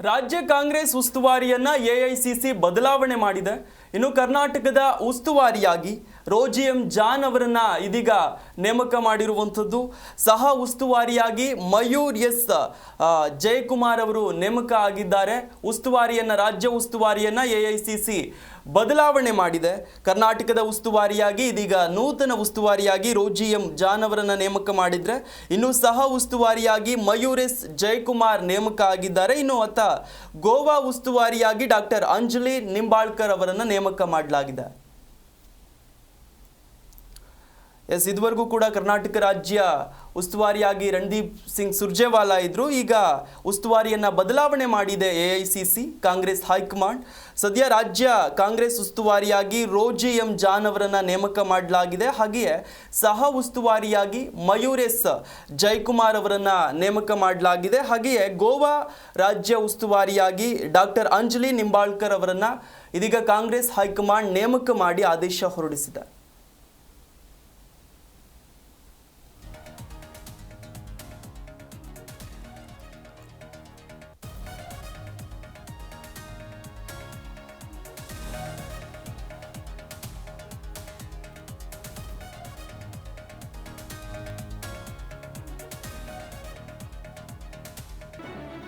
ರಾಜ್ಯ ಕಾಂಗ್ರೆಸ್ ಉಸ್ತುವಾರಿಯನ್ನ ಎಐಸಿಸಿ ಬದಲಾವಣೆ ಮಾಡಿದೆ. ಇನ್ನು ಕರ್ನಾಟಕದ ಉಸ್ತುವಾರಿಯಾಗಿ ರೋಜಿಎಂ ಜಾನ್ ಅವರನ್ನು ಇದೀಗ ನೇಮಕ ಮಾಡಿರುವಂಥದ್ದು. ಸಹ ಉಸ್ತುವಾರಿಯಾಗಿ ಮಯೂರ್ ಎಸ್ ಜಯಕುಮಾರ್ ಅವರು ನೇಮಕ ಆಗಿದ್ದಾರೆ. ಉಸ್ತುವಾರಿಯನ್ನ, ರಾಜ್ಯ ಉಸ್ತುವಾರಿಯನ್ನ ಸಿ ಬದಲಾವಣೆ ಮಾಡಿದೆ. ಕರ್ನಾಟಕದ ಉಸ್ತುವಾರಿಯಾಗಿ, ಇದೀಗ ನೂತನ ಉಸ್ತುವಾರಿಯಾಗಿ ರೋಜಿಎಂ ಜಾನ್ ಅವರನ್ನು ನೇಮಕ ಮಾಡಿದ್ರೆ, ಇನ್ನು ಸಹ ಉಸ್ತುವಾರಿಯಾಗಿ ಮಯೂರ್ ಎಸ್, ಜಯಕುಮಾರ್ ನೇಮಕ ಆಗಿದ್ದಾರೆ. ಇನ್ನು ಅತ್ತ ಗೋವಾ ಉಸ್ತುವಾರಿಯಾಗಿ ಡಾಕ್ಟರ್ ಅಂಜಲಿ ನಿಂಬಾಳ್ಕರ್ ಅವರನ್ನು ನೇಮಕ ಮಾಡಲಾಗಿದೆ. ಎಸ್, ಇದುವರೆಗೂ ಕೂಡ ಕರ್ನಾಟಕ ರಾಜ್ಯ ಉಸ್ತುವಾರಿಯಾಗಿ ರಣದೀಪ್ ಸಿಂಗ್ ಸುರ್ಜೇವಾಲಾ ಇದ್ದರು ಈಗ ಉಸ್ತುವಾರಿಯನ್ನು ಬದಲಾವಣೆ ಮಾಡಿದೆ A I C C Congress high command. ಸದ್ಯ ರಾಜ್ಯ ಕಾಂಗ್ರೆಸ್ ಉಸ್ತುವಾರಿಯಾಗಿ ರೋಜಿ ಎಂ ಜಾನ್ ಅವರನ್ನು ನೇಮಕ ಮಾಡಲಾಗಿದೆ. ಹಾಗೆಯೇ ಸಹ ಉಸ್ತುವಾರಿಯಾಗಿ ಮಯೂರ್ ಎಸ್ ಜಯಕುಮಾರ್ ಅವರನ್ನು ನೇಮಕ ಮಾಡಲಾಗಿದೆ. ಹಾಗೆಯೇ ಗೋವಾ ರಾಜ್ಯ ಉಸ್ತುವಾರಿಯಾಗಿ ಡಾಕ್ಟರ್ ಅಂಜಲಿ ನಿಂಬಾಳ್ಕರ್ ಅವರನ್ನು ಇದೀಗ ಕಾಂಗ್ರೆಸ್ ಹೈಕಮಾಂಡ್ ನೇಮಕ ಮಾಡಿ ಆದೇಶ ಹೊರಡಿಸಿದೆ.